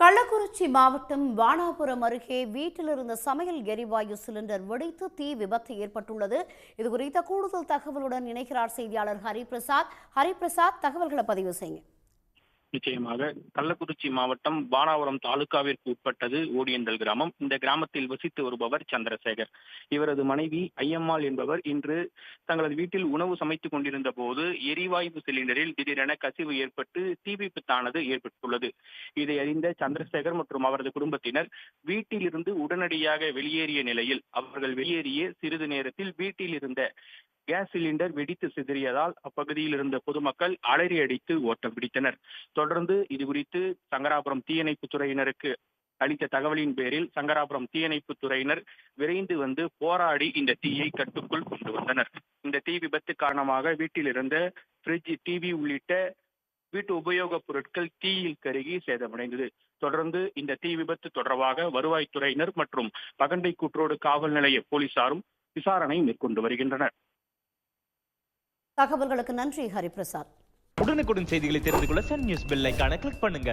கள்ளக்குறிச்சி மாவட்டம் வானாபுரம் அருகே வீட்டில் இருந்த சமையல் எரிவாயு சிலிண்டர் வெடித்து தீ விபத்து ஏற்பட்டுள்ளது. இது குறித்த கூடுதல் தகவலுடன் இணைகிறார் செய்தியாளர் ஹரிபிரசாத். ஹரிபிரசாத் தகவல்களை பதிவு செய்யுங்க. நிச்சயமாக. கள்ளக்குறிச்சி மாவட்டம் வானாவரம் தாலுகாவிற்கு உட்பட்டது ஓடியந்தல் கிராமம். இந்த கிராமத்தில் வசித்து வருபவர் சந்திரசேகர். இவரது மனைவி ஐயம்மாள் என்பவர் இன்று தங்களது வீட்டில் உணவு சமைத்துக் கொண்டிருந்த போது எரிவாயு சிலிண்டரில் திடீரென கசிவு ஏற்பட்டு தீ விபத்தானது ஏற்பட்டுள்ளது. இதை அறிந்த சந்திரசேகர் மற்றும் அவரது குடும்பத்தினர் வீட்டில் இருந்து உடனடியாக வெளியேறிய நிலையில் அவர்கள் வெளியேறிய சிறிது நேரத்தில் வீட்டில் இருந்த கேஸ் சிலிண்டர் வெடித்து சிதறியதால் அப்பகுதியில் இருந்த பொதுமக்கள் அலறி அடித்து ஓட்டம் பிடித்தனர். தொடர்ந்து இது குறித்து சங்கராபுரம் தீயணைப்பு துறையினருக்கு அளித்த தகவலின் பேரில் சங்கராபுரம் தீயணைப்பு துறையினர் விரைந்து வந்து போராடி இந்த தீயை கட்டுக்குள் கொண்டு வந்தனர். இந்த தீ விபத்து காரணமாக வீட்டில் இருந்த ஃப்ரிட்ஜ் டிவி உள்ளிட்ட வீட்டு உபயோகப் பொருட்கள் தீயில் கருகி சேதமடைந்தது. தொடர்ந்து இந்த தீ விபத்து தொடர்பாக வருவாய்த்துறையினர் மற்றும் பகண்டை கூற்றோடு காவல் நிலைய போலீசாரும் விசாரணை மேற்கொண்டு வருகின்றனர். தகவல்களுக்கு நன்றி ஹரிபிரசாத். உடனுக்குடன் செய்திகளை தெரிந்து கொள்ள சன் நியூஸ் பெல் ஐக்கான கிளிக் பண்ணுங்க.